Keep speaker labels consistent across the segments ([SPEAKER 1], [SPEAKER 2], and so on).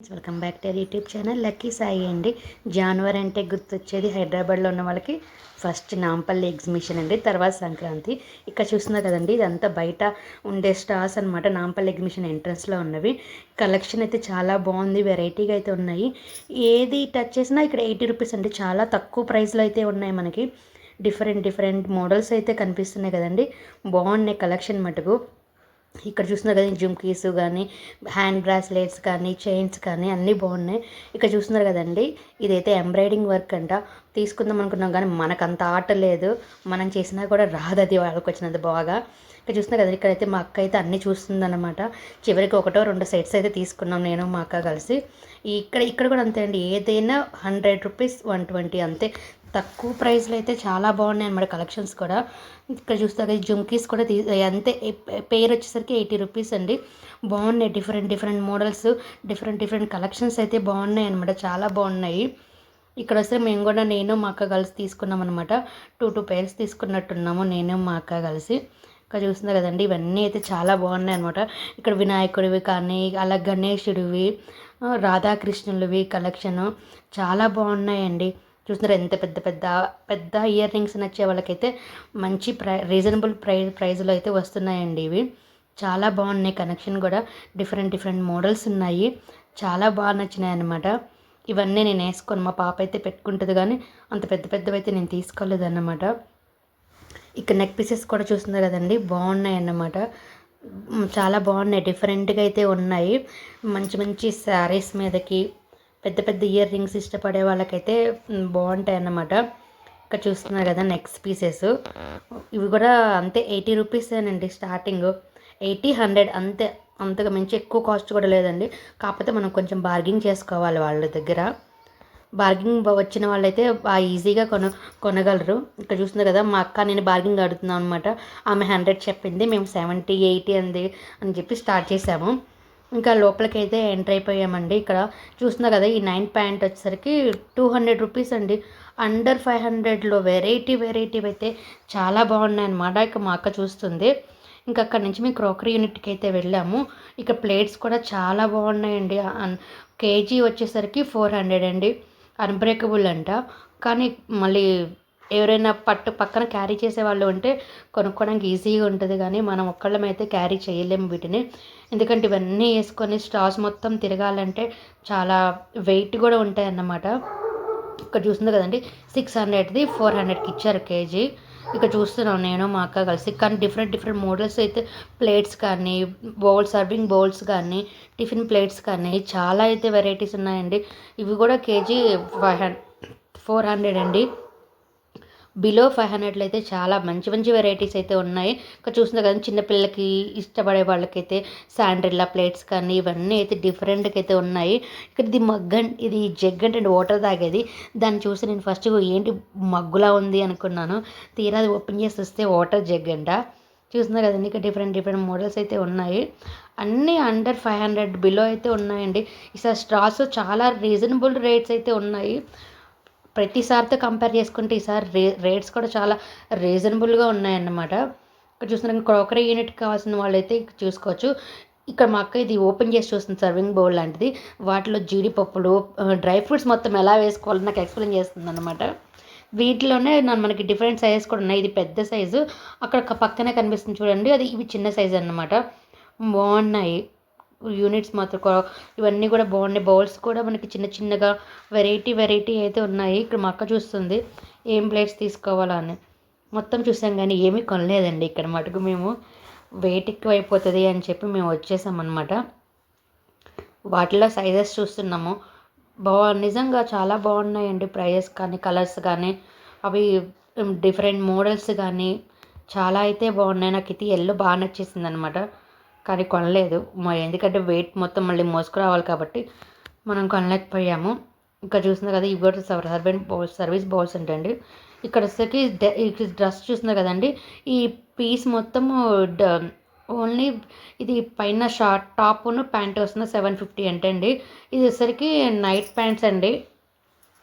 [SPEAKER 1] Welcome back to YouTube channel. Lucky Sai అండి. January అంటే గుర్తొచ్చేది హైదరాబాద్లో ఉన్న వాళ్ళకి ఫస్ట్ నాంపల్లి ఎగ్జిబిషన్ అండి తర్వాత సంక్రాంతి. ఇక్కడ చూస్తున్నారు కదండి ఇదంతా బయట ఉండే స్టార్స్ అనమాట నాంపల్లి ఎగ్జిబిషన్ ఎంట్రన్స్లో ఉన్నవి. కలెక్షన్ అయితే చాలా బాగుంది వెరైటీగా అయితే ఉన్నాయి. ఏది టచ్ చేసినా ఇక్కడ ఎయిటీ రూపీస్ అండి. చాలా తక్కువ ప్రైస్లో అయితే ఉన్నాయి మనకి. డిఫరెంట్ డిఫరెంట్ మోడల్స్ అయితే కనిపిస్తున్నాయి కదండి. బాగున్నాయి కలెక్షన్ మటుకు. ఇక్కడ చూస్తున్నారు కదా జుమ్కీస్ కానీ హ్యాండ్ బ్రాస్లెట్స్ కానీ చైన్స్ కానీ అన్నీ బాగున్నాయి. ఇక్కడ చూస్తున్నారు కదండి ఇదైతే ఎంబ్రాయిడింగ్ వర్క్ అంట. తీసుకుందాం అనుకున్నాం కానీ మనకు అంత ఆట లేదు. మనం చేసినా కూడా రాదు అది వాళ్ళకి వచ్చినంత బాగా. ఇక్కడ చూస్తున్నారు కదా ఇక్కడైతే మా అక్క అయితే అన్నీ చూస్తుందన్నమాట. చివరికి ఒకటో రెండు సెట్స్ అయితే తీసుకున్నాం నేను మా అక్క కలిసి. ఇక్కడ ఇక్కడ కూడా అంతే అండి ఏదైనా హండ్రెడ్ రూపీస్ వన్ ట్వంటీ అంతే. తక్కువ ప్రైస్లో అయితే చాలా బాగున్నాయి అన్నమాట కలెక్షన్స్ కూడా. ఇక్కడ చూస్తే జుమ్కీస్ కూడా తీ అంతే పేరు వచ్చేసరికి ఎయిటీ రూపీస్ అండి. బాగున్నాయి different different models different different collections అయితే బాగున్నాయి అనమాట చాలా బాగున్నాయి. ఇక్కడ వస్తే మేము కూడా నేను మా అక్క కలిసి తీసుకున్నాం అనమాట టూ టూ పేర్స్ తీసుకున్నట్టున్నాము నేను మా అక్క కలిసి. ఇక్కడ చూస్తున్నారు కదండి ఇవన్నీ అయితే చాలా బాగున్నాయి అనమాట ఇక్కడ వినాయకుడివి కానీ అలా గణేషుడివి రాధాకృష్ణులవి కలెక్షన్ చాలా బాగున్నాయండి. చూస్తున్నారు ఎంత పెద్ద పెద్ద పెద్ద ఇయర్ రింగ్స్ నచ్చే వాళ్ళకైతే మంచి ప్రై రీజనబుల్ ప్రై ప్రైజ్లో అయితే వస్తున్నాయండి ఇవి. చాలా బాగున్నాయి కనెక్షన్ కూడా. డిఫరెంట్ డిఫరెంట్ మోడల్స్ ఉన్నాయి. చాలా బాగా నచ్చినాయి అనమాట ఇవన్నీ నేను వేసుకోను మా పాప అయితే పెట్టుకుంటుంది కానీ అంత పెద్ద పెద్దవి అయితే నేను తీసుకోలేదు అన్నమాట ఇక్కడ నెక్ పీసెస్ కూడా చూస్తున్నారు కదండి బాగున్నాయి అన్నమాట చాలా బాగున్నాయి. డిఫరెంట్గా అయితే ఉన్నాయి. మంచి మంచి శారీస్ మీదకి పెద్ద పెద్ద ఇయర్ రింగ్స్ ఇష్టపడే వాళ్ళకైతే బాగుంటాయి అన్నమాట ఇక్కడ చూస్తున్నారు కదా నెక్స్ట్ పీసెస్. ఇవి కూడా అంతే ఎయిటీ రూపీసేనండి స్టార్టింగ్. ఎయిటీ హండ్రెడ్ అంతే అంతగా మించి ఎక్కువ కాస్ట్ కూడా లేదండి. కాకపోతే మనం కొంచెం బార్గింగ్ చేసుకోవాలి వాళ్ళ దగ్గర. బార్గింగ్ వచ్చిన వాళ్ళైతే బాగా ఈజీగా కొన కొనగలరు. ఇక్కడ చూస్తున్నారు కదా మా అక్క నేను బార్గింగ్ అడుగుతున్నాం అనమాట ఆమె హండ్రెడ్ చెప్పింది మేము సెవెంటీ ఎయిటీ అంది అని చెప్పి స్టార్ట్ చేసాము. ఇంకా లోపలికైతే అయితే ఎంటర్ అయిపోయామండి. ఇక్కడ చూస్తున్నా కదా ఈ నైన్ ప్యాంట్ వచ్చేసరికి టూ హండ్రెడ్ రూపీస్ అండి. అండర్ ఫైవ్ హండ్రెడ్లో వెరైటీ వెరైటీ అయితే చాలా బాగున్నాయి అన్నమాట ఇక మా అక్క చూస్తుంది. ఇంకా అక్కడ నుంచి మేము క్రోకరీ యూనిట్కి అయితే వెళ్ళాము. ఇక ప్లేట్స్ కూడా చాలా బాగున్నాయండి. కేజీ వచ్చేసరికి ఫోర్ హండ్రెడ్ అండి. అన్బ్రేకబుల్ అంట. కానీ మళ్ళీ ఎవరైనా పట్టు పక్కన క్యారీ చేసే వాళ్ళు ఉంటే కొనుక్కోవడానికి ఈజీగా ఉంటుంది కానీ మనం ఒక్కళ్ళమైతే క్యారీ చేయలేము వీటిని. ఎందుకంటే ఇవన్నీ వేసుకొని స్టార్స్ మొత్తం తిరగాలంటే చాలా వెయిట్ కూడా ఉంటాయి అన్నమాట ఇక్కడ చూస్తుంది కదండి సిక్స్ హండ్రెడ్ది ఫోర్ హండ్రెడ్కి ఇచ్చారు కేజీ. ఇక్కడ చూస్తున్నాం నేను మా అక్క కలిసి కానీ డిఫరెంట్ డిఫరెంట్ మోడల్స్ అయితే ప్లేట్స్ కానీ బౌల్స్ సర్వింగ్ బౌల్స్ కానీ టిఫిన్ ప్లేట్స్ కానీ చాలా అయితే వెరైటీస్ ఉన్నాయండి. ఇవి కూడా KG five hundred four hundred అండి. బిలో ఫైవ్ హండ్రెడ్లో అయితే చాలా మంచి మంచి వెరైటీస్ అయితే ఉన్నాయి. ఇక్కడ చూసిన కదా చిన్నపిల్లలకి ఇష్టపడే వాళ్ళకైతే శాండ్రిల్లా ప్లేట్స్ కానీ ఇవన్నీ అయితే డిఫరెంట్గా అయితే ఉన్నాయి. ఇక్కడ ఇది మగ్గన్ ఇది జగ్ అంటే వాటర్ తాగేది. దాన్ని చూసి నేను ఫస్ట్ ఏంటి మగ్గులా ఉంది అనుకున్నాను. తీరా అది ఓపెన్ చేసి వస్తే వాటర్ జగ్ అంట. చూస్తున్నారు కదండి ఇక్కడ డిఫరెంట్ డిఫరెంట్ మోడల్స్ అయితే ఉన్నాయి. అన్నీ అండర్ ఫైవ్ హండ్రెడ్ బిలో అయితే ఉన్నాయండి. ఈసారి స్ట్రాస్ చాలా రీజనబుల్ రేట్స్ అయితే ఉన్నాయి. ప్రతిసారితో కంపేర్ చేసుకుంటే ఈసారి రే రేట్స్ కూడా చాలా రీజనబుల్గా ఉన్నాయన్నమాట. ఇక్కడ చూస్తున్న క్రోకరీ యూనిట్ కావాల్సిన వాళ్ళైతే చూసుకోవచ్చు. ఇక్కడ మా అక్క ఇది ఓపెన్ చేసి చూస్తుంది సర్వింగ్ బౌల్ లాంటిది. వాటిలో జీడిపప్పులు డ్రై ఫ్రూట్స్ మొత్తం ఎలా వేసుకోవాలో నాకు ఎక్స్ప్లెయిన్ చేస్తుంది అనమాట వీటిలోనే మనకి డిఫరెంట్ సైజెస్ కూడా ఉన్నాయి. ఇది పెద్ద సైజు. అక్కడ పక్కనే కనిపిస్తుంది చూడండి. అది ఇవి చిన్న సైజు అనమాట బాగున్నాయి. యూనిట్స్ మాత్రం ఇవన్నీ కూడా బాగున్నాయి. బౌల్స్ కూడా మనకి చిన్న చిన్నగా వెరైటీ వెరైటీ అయితే ఉన్నాయి. ఇక్కడ మా అక్క చూస్తుంది. ఏం ప్లేట్స్ తీసుకోవాలా అని. మొత్తం చూసాం కానీ ఏమీ కొనలేదండి ఇక్కడ మటుకు మేము. వెయిట్ ఎక్కువ అయిపోతుంది అని చెప్పి మేము వచ్చేసామన్నమాట. వాటిలో సైజెస్ చూస్తున్నాము. బా నిజంగా చాలా బాగున్నాయండి ప్రైజెస్ కానీ కలర్స్ కానీ. అవి డిఫరెంట్ మోడల్స్ కానీ చాలా అయితే బాగున్నాయి. నాకు ఇది ఎల్లో బాగా నచ్చేసింది అనమాట కానీ కొనలేదు. ఎందుకంటే వెయిట్ మొత్తం మళ్ళీ మోసుకురావాలి కాబట్టి మనం కొనలేకపోయాము. ఇక్కడ చూసిన కదా ఇవి కూడా సర్వెంట్ బౌల్స్ సర్వీస్ బౌల్స్ ఉంటాయండి ఇక్కడ వచ్చేసరికి డ్రెస్ చూసిన కదండి. ఈ పీస్ మొత్తము ఓన్లీ ఇది పైన షార్ట్ టాప్ను ప్యాంట్ వస్తుంది సెవెన్ ఫిఫ్టీ అంటే అండి ఇది వచ్చేసరికి నైట్ ప్యాంట్స్ అండి.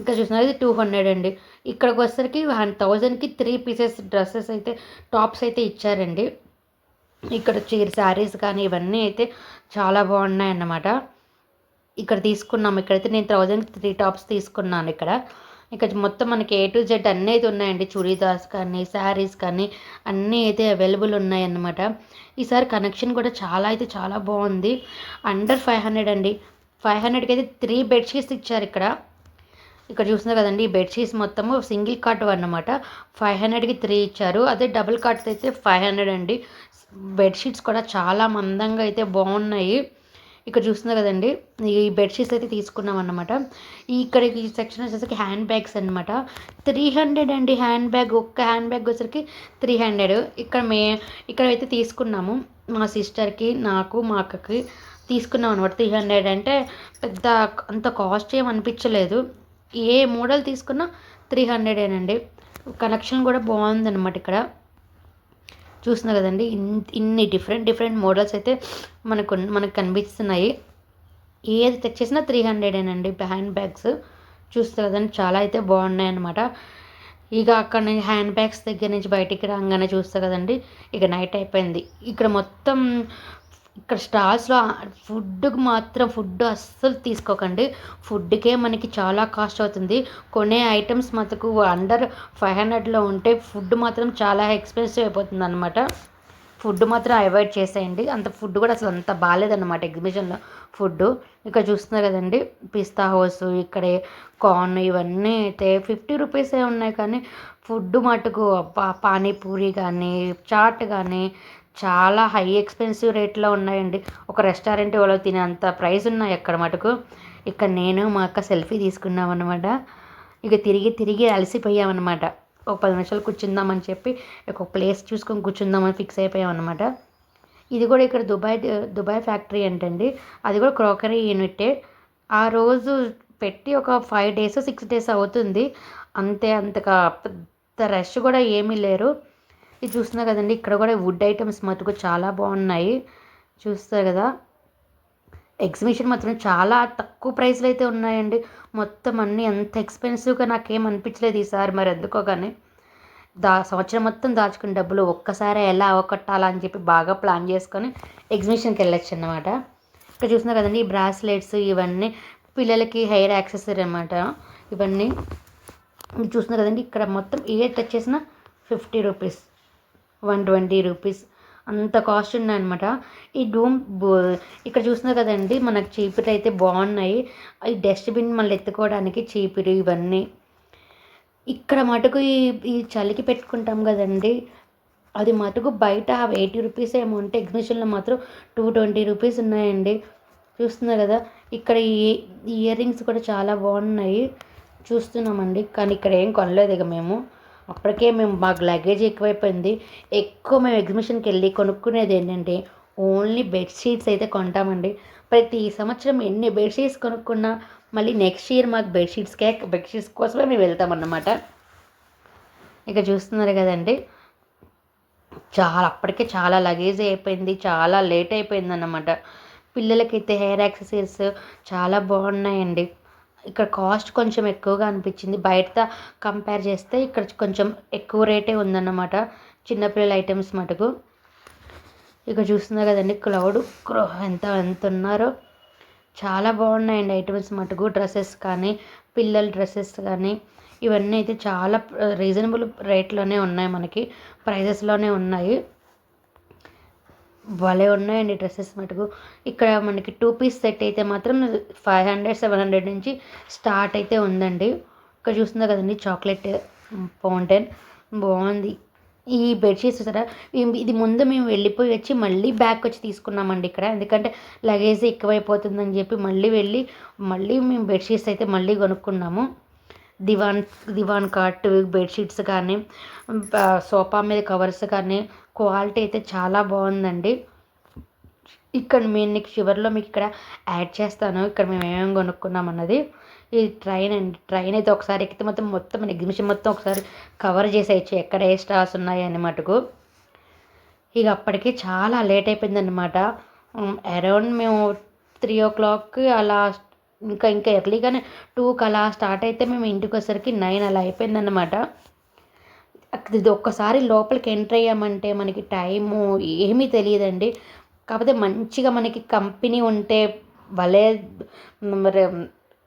[SPEAKER 1] ఇంకా చూసినారు ఇది టూ హండ్రెడ్ అండి. ఇక్కడికి వచ్చేసరికి థౌజండ్కి త్రీ పీసెస్ డ్రెస్సెస్ అయితే టాప్స్ అయితే ఇచ్చారండి. ఇక్కడ చీర శారీస్ కానీ ఇవన్నీ అయితే చాలా బాగున్నాయి అన్నమాట ఇక్కడ తీసుకున్నాం. ఇక్కడైతే నేను థౌజండ్ త్రీ టాప్స్ తీసుకున్నాను ఇక్కడ. ఇక్కడ మొత్తం మనకి ఏ టు జెడ్ అన్నీ అయితే ఉన్నాయండి. చుడీదార్స్ కానీ శారీస్ కానీ అన్నీ అయితే అవైలబుల్ ఉన్నాయన్నమాట. ఈసారి కనెక్షన్ కూడా చాలా అయితే చాలా బాగుంది. అండర్ ఫైవ్ హండ్రెడ్ అండి. ఫైవ్ హండ్రెడ్కి అయితే త్రీ బెడ్షీట్స్ ఇచ్చారు ఇక్కడ. ఇక్కడ చూస్తున్నారు కదండి బెడ్షీట్స్ మొత్తము సింగిల్ కాట్ అన్నమాట. ఫైవ్ హండ్రెడ్కి త్రీ ఇచ్చారు. అదే డబుల్ కాట్ అయితే ఫైవ్ హండ్రెడ్ అండి. బెడ్షీట్స్ కూడా చాలా మందంగా అయితే బాగున్నాయి. ఇక్కడ చూస్తున్నారు కదండి ఈ బెడ్షీట్స్ అయితే తీసుకున్నాం అనమాట ఇక్కడ ఈ సెక్షన్ వచ్చేసరికి హ్యాండ్ బ్యాగ్స్ అనమాట త్రీ హండ్రెడ్ అండి హ్యాండ్ బ్యాగ్ ఒక్క హ్యాండ్ బ్యాగ్ వచ్చరికి త్రీ హండ్రెడ్ ఇక్కడ మే ఇక్కడ అయితే తీసుకున్నాము. మా సిస్టర్కి నాకు మా అక్కకి తీసుకున్నాం అనమాట త్రీ హండ్రెడ్ అంటే పెద్ద అంత కాస్ట్ ఏం అనిపించలేదు. ఏ మోడల్ తీసుకున్నా త్రీ హండ్రెడేనండి. కలెక్షన్ కూడా బాగుందన్నమాట ఇక్కడ. చూస్తున్నారు కదండి ఇన్ని డిఫరెంట్ డిఫరెంట్ మోడల్స్ అయితే మనకు మనకు కనిపిస్తున్నాయి. ఏది తెచ్చేసినా త్రీ హండ్రెడేనండి హ్యాండ్ బ్యాగ్స్. చూస్తారు కదండి చాలా అయితే బాగున్నాయి అన్నమాట ఇక అక్కడ నుంచి హ్యాండ్ బ్యాగ్స్ దగ్గర నుంచి బయటికి రాగానే చూస్తారు కదండి ఇక నైట్ అయిపోయింది. ఇక్కడ మొత్తం ఇక్కడ స్టాల్స్లో ఫుడ్కి మాత్రం ఫుడ్ అస్సలు తీసుకోకండి. ఫుడ్కే మనకి చాలా కాస్ట్ అవుతుంది. కొనే ఐటమ్స్ మనకు అండర్ ఫైవ్ హండ్రెడ్లో ఉంటే ఫుడ్ మాత్రం చాలా ఎక్స్పెన్సివ్ అయిపోతుంది అనమాట ఫుడ్ మాత్రం అవాయిడ్ చేసేయండి. అంత ఫుడ్ కూడా అసలు అంత బాగాలేదన్నమాట ఎగ్జిబిషన్లో ఫుడ్ ఇక్కడ చూస్తున్నారు కదండి. పిస్తా హౌస్ ఇక్కడే కార్న్ ఇవన్నీ అయితే ఫిఫ్టీ రూపీసే ఉన్నాయి కానీ ఫుడ్ మటుకు పానీపూరి కానీ చాట్ కానీ చాలా హై ఎక్స్పెన్సివ్ రేట్లో ఉన్నాయండి. ఒక రెస్టారెంట్ వాళ్ళు తినేంత ప్రైస్ ఉన్నాయి అక్కడ మటుకు. ఇక్కడ నేను మా అక్క సెల్ఫీ తీసుకున్నాం అనమాట ఇక తిరిగి తిరిగి అలసిపోయామన్నమాట. ఒక పది నిమిషాలు కూర్చుందామని చెప్పి ఒక ప్లేస్ చూసుకొని కూర్చుందామని ఫిక్స్ అయిపోయామన్నమాట. ఇది కూడా ఇక్కడ దుబాయ్ దుబాయ్ ఫ్యాక్టరీ ఏంటండి అది కూడా క్రోకరీ యూనిటే. ఆ రోజు పెట్టి ఒక ఫైవ్ డేస్ సిక్స్ డేస్ అవుతుంది. అంతే అంతగా పెద్ద రష్ కూడా ఏమీ లేరు. ఇది చూస్తున్నా కదండి. ఇక్కడ కూడా వుడ్ ఐటమ్స్ మటుకు చాలా బాగున్నాయి. చూస్తారు కదా. ఎగ్జిబిషన్ మాత్రం చాలా తక్కువ ప్రైస్లో అయితే ఉన్నాయండి. మొత్తం అన్నీ ఎంత ఎక్స్పెన్సివ్గా నాకేం అనిపించలేదు ఈసారి మరి ఎందుకో కానీ దా సంవత్సరం మొత్తం దాచుకున్న డబ్బులు ఒక్కసారి ఎలా అవకొట్టాలా అని చెప్పి బాగా ప్లాన్ చేసుకొని ఎగ్జిబిషన్కి వెళ్ళొచ్చు అనమాట ఇక్కడ చూస్తున్నారు కదండి ఈ బ్రాస్లెట్స్ ఇవన్నీ పిల్లలకి హెయిర్ యాక్సెసరీ అనమాట ఇవన్నీ. చూస్తున్నారు కదండి ఇక్కడ మొత్తం ఏ టచ్ చేసిన fifty rupees. One twenty rupees. అంత కాస్ట్ ఉన్నాయన్నమాట ఈ డూమ్ ఇక్కడ చూస్తున్నారు కదండి మనకు చీపురు అయితే బాగున్నాయి. ఈ డస్ట్బిన్ మళ్ళీ ఎత్తుకోవడానికి చీపురు ఇవన్నీ. ఇక్కడ మటుకు ఈ ఈ చలికి పెట్టుకుంటాం కదండి. అది మటుకు బయట ఎయిటీ రూపీస్ ఏమో ఉంటే ఎగ్జిబిషన్లో మాత్రం టూ ట్వంటీ రూపీస్ ఉన్నాయండి. చూస్తున్నారు కదా ఇక్కడ ఈ ఇయర్ రింగ్స్ కూడా చాలా బాగున్నాయి. చూస్తున్నామండి కానీ ఇక్కడ ఏం కొనలేదు ఇక మేము. అప్పటికే మేము మాకు లగేజ్ ఎక్కువైపోయింది. ఎక్కువ మేము ఎగ్జిబిషన్కి వెళ్ళి కొనుక్కునేది ఏంటంటే ఓన్లీ బెడ్షీట్స్ అయితే కొంటామండి. ప్రతి సంవత్సరం ఎన్ని బెడ్షీట్స్ కొనుక్కున్నా మళ్ళీ నెక్స్ట్ ఇయర్ మాకు బెడ్షీట్స్కే బెడ్షీట్స్ కోసమే మేము వెళ్తామన్నమాట. ఇక చూస్తున్నారు కదండి. చాలా అప్పటికే చాలా లగేజ్ అయిపోయింది చాలా లేట్ అయిపోయింది అన్నమాట పిల్లలకైతే హెయిర్ యాక్సెసరీస్ చాలా బాగున్నాయండి. ఇక్కడ కాస్ట్ కొంచెం ఎక్కువగా అనిపించింది. బయటతో కంపేర్ చేస్తే ఇక్కడ కొంచెం ఎక్కువ రేటే ఉందన్నమాట. చిన్నపిల్లల ఐటమ్స్ మటుకు. ఇక్కడ చూస్తున్నారు కదండి క్లౌడ్ ఎంత ఎంత ఉన్నారో. చాలా బాగున్నాయండి ఐటమ్స్ మటుకు. డ్రెస్సెస్ కానీ పిల్లల డ్రెస్సెస్ కానీ. ఇవన్నీ అయితే చాలా రీజనబుల్ రేట్లోనే ఉన్నాయి మనకి. ప్రైజెస్లోనే ఉన్నాయి. భలే ఉన్నాయండి డ్రెస్సెస్ మటుకు. ఇక్కడ మనకి టూ పీస్ సెట్ అయితే మాత్రం ఫైవ్ హండ్రెడ్ సెవెన్ హండ్రెడ్ నుంచి స్టార్ట్ అయితే ఉందండి. ఇక్కడ చూస్తుందా కదండి చాక్లెట్ ఫౌంటైన్. బాగుంది. ఈ బెడ్షీట్స్ చూసారా? ఇది ముందు మేము వెళ్ళిపోయి వచ్చి మళ్ళీ బ్యాక్ వచ్చి తీసుకున్నామండి ఇక్కడ. ఎందుకంటే లగేజ్ ఎక్కువైపోతుందని చెప్పి మళ్ళీ వెళ్ళి మళ్ళీ మేము బెడ్షీట్స్ అయితే మళ్ళీ కొనుక్కున్నాము. దివాన్ దివాన్ కాట్ బెడ్షీట్స్ కానీ సోఫా మీద కవర్స్ కానీ క్వాలిటీ అయితే చాలా బాగుందండి. ఇక్కడ నేను నీకు చివరిలో మీకు ఇక్కడ యాడ్ చేస్తాను. ఇక్కడ మేము ఏమేమి కొనుక్కున్నాం అన్నది. ఈ ట్రైన్ అండి. ట్రైన్ అయితే ఒకసారి ఎక్కితే మొత్తం మొత్తం ఎగ్జిబిషన్ మొత్తం ఒకసారి కవర్ చేసేయచ్చు. ఎక్కడ ఏ స్టార్స్ ఉన్నాయని మటుకు. ఇక అప్పటికి చాలా లేట్ అయిపోయింది అనమాట అరౌండ్ మేము త్రీ ఓ క్లాక్కి అలా ఇంకా ఇంకా ఎర్లీగానే టూకి అలా స్టార్ట్ అయితే మేము ఇంటికి వచ్చేసరికి నైన్ అలా అయిపోయిందన్నమాట. ఇది ఒక్కసారి లోపలికి ఎంటర్ అయ్యామంటే మనకి టైము ఏమీ తెలియదండి. కాకపోతే మంచిగా మనకి కంపెనీ ఉంటే భలే మరి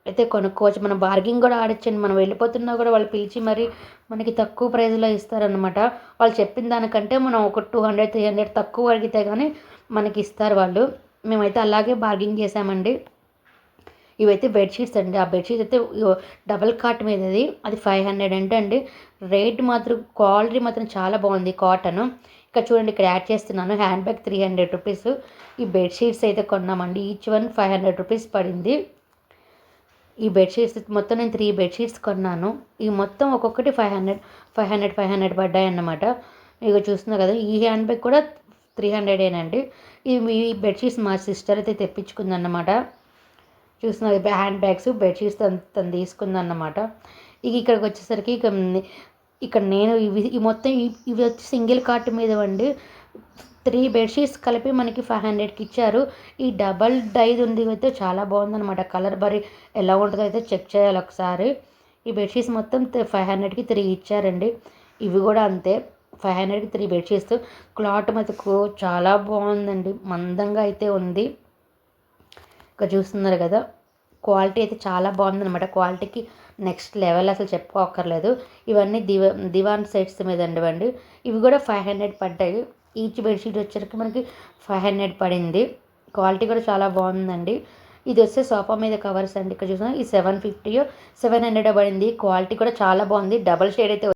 [SPEAKER 1] అయితే కొనుక్కోవచ్చు. మనం బార్గింగ్ కూడా ఆడొచ్చండి. మనం వెళ్ళిపోతున్నా కూడా వాళ్ళు పిలిచి మరి మనకి తక్కువ ప్రైస్లో ఇస్తారనమాట వాళ్ళు చెప్పిన దానికంటే మనం ఒక టూ హండ్రెడ్ త్రీ హండ్రెడ్ తక్కువ అడిగితే కానీ మనకి ఇస్తారు వాళ్ళు. మేమైతే అలాగే బార్గింగ్ చేసామండి ఇవైతే బెడ్షీట్స్ అండి. ఆ బెడ్షీట్స్ అయితే డబల్ కాట్ మీద అది అది ఫైవ్ హండ్రెడ్ అంటే అండి. రేట్ మాత్రం క్వాలిటీ మాత్రం చాలా బాగుంది కాటన్ ఇక్కడ చూడండి ఇక్కడ యాడ్ చేస్తున్నాను. Hand bag three hundred rupees ఈ బెడ్షీట్స్ అయితే కొన్నామండి. Each one five hundred rupees పడింది. ఈ బెడ్షీట్స్ మొత్తం నేను త్రీ బెడ్షీట్స్ కొన్నాను. ఈ మొత్తం ఒక్కొక్కటి five hundred five hundred five hundred పడ్డాయి అన్నమాట. ఇక చూస్తున్నా కదా ఈ హ్యాండ్ బ్యాగ్ కూడా త్రీ హండ్రెడేనండి ఇవి ఈ బెడ్షీట్స్ మా సిస్టర్ అయితే తెప్పించుకుందన్నమాట. చూస్తున్నారు. హ్యాండ్ బ్యాగ్స్ బెడ్షీట్స్ తను తీసుకుందన్నమాట. ఇక ఇక్కడికి వచ్చేసరికి ఇక ఇక్కడ నేను ఇవి ఈ మొత్తం ఇవి వచ్చి సింగిల్ కార్ట్ మీద అండి త్రీ బెడ్షీట్స్ కలిపి మనకి ఫైవ్ హండ్రెడ్కి ఇచ్చారు. ఈ డబల్ డైది ఉంది అయితే చాలా బాగుందన్నమాట. కలర్ బరీ ఎలా ఉంటుందో అయితే చెక్ చేయాలి ఒకసారి. ఈ బెడ్షీట్స్ మొత్తం ఫైవ్ హండ్రెడ్కి త్రీ ఇచ్చారండి. ఇవి కూడా అంతే. ఫైవ్ హండ్రెడ్కి త్రీ బెడ్షీట్స్. క్లాత్ మటుకు చాలా బాగుందండి. మందంగా అయితే ఉంది. ఇక్కడ చూస్తున్నారు కదా క్వాలిటీ అయితే చాలా బాగుందన్నమాట. క్వాలిటీకి నెక్స్ట్ లెవెల్ అసలు చెప్పుకోకర్లేదు. ఇవన్నీ దివా దివాన్ సెట్స్ మీద అండి ఇవి కూడా ఫైవ్ హండ్రెడ్ పడ్డాయి. ఈచ్ బెడ్షీట్ వచ్చరికి మనకి ఫైవ్ హండ్రెడ్ పడింది. క్వాలిటీ కూడా చాలా బాగుందండి. ఇది వస్తే సోఫా మీద కవర్స్ అండి ఇక్కడ చూసిన. ఈ సెవెన్ ఫిఫ్టీ సెవెన్ హండ్రెడ్ పడింది. క్వాలిటీ కూడా చాలా బాగుంది. డబల్ షేడ్ అయితే